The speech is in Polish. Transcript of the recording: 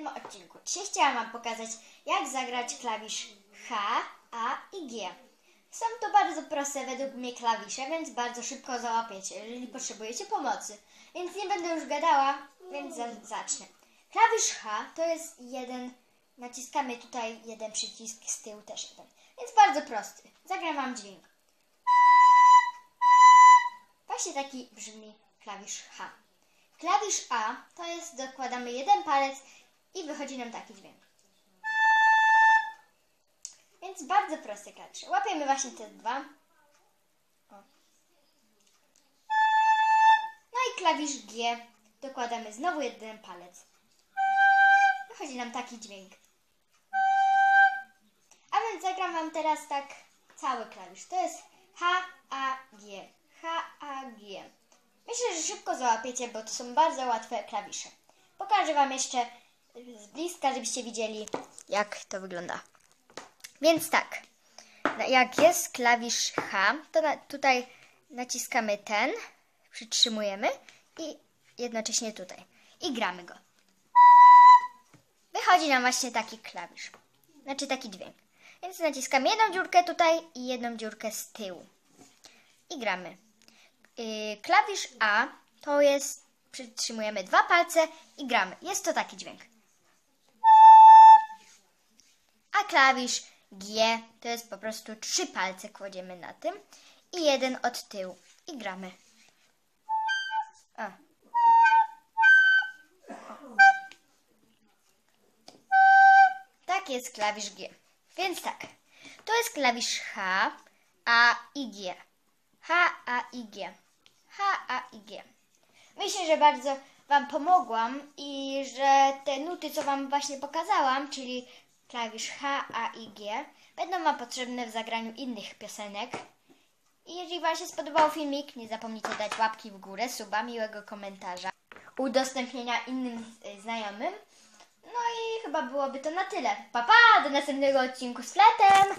tym odcinku. Dzisiaj chciałam Wam pokazać, jak zagrać klawisz H, A i G. Są to bardzo proste według mnie klawisze, więc bardzo szybko załapiecie, jeżeli potrzebujecie pomocy. Więc nie będę już gadała, więc za- zacznę. Klawisz H to jest jeden, naciskamy tutaj jeden przycisk, z tyłu też jeden. Więc bardzo prosty. Zagram Wam dźwięk. Właśnie taki brzmi klawisz H. Klawisz A to jest dokładamy jeden palec i wychodzi nam taki dźwięk. Więc bardzo prosty klawisz. Łapiemy właśnie te dwa. O. No i klawisz G dokładamy znowu jeden palec. Wychodzi nam taki dźwięk. A więc zagram Wam teraz tak cały klawisz. To jest H, A, G. H, A, G. Myślę, że szybko załapiecie, bo to są bardzo łatwe klawisze. Pokażę Wam jeszcze z bliska, żebyście widzieli, jak to wygląda. Więc tak, jak jest klawisz H, to na, tutaj naciskamy ten, przytrzymujemy i jednocześnie tutaj. I gramy go. Wychodzi nam właśnie taki klawisz, znaczy taki dźwięk. Więc naciskamy jedną dziurkę tutaj i jedną dziurkę z tyłu. I gramy. Yy, klawisz A to jest, przytrzymujemy dwa palce i gramy. Jest to taki dźwięk. Klawisz G to jest po prostu trzy palce kładziemy na tym i jeden od tyłu i gramy. A. Tak jest klawisz G. Więc tak, to jest klawisz H, A i G. H, A i G. H, A i G. Myślę, że bardzo Wam pomogłam i że te nuty, co Wam właśnie pokazałam, czyli klawisz H, A i G, będą Wam potrzebne w zagraniu innych piosenek. I jeżeli Wam się spodobał filmik, nie zapomnijcie dać łapki w górę, suba, miłego komentarza, udostępnienia innym y, znajomym. No i chyba byłoby to na tyle. Pa, pa! Do następnego odcinku z fletem!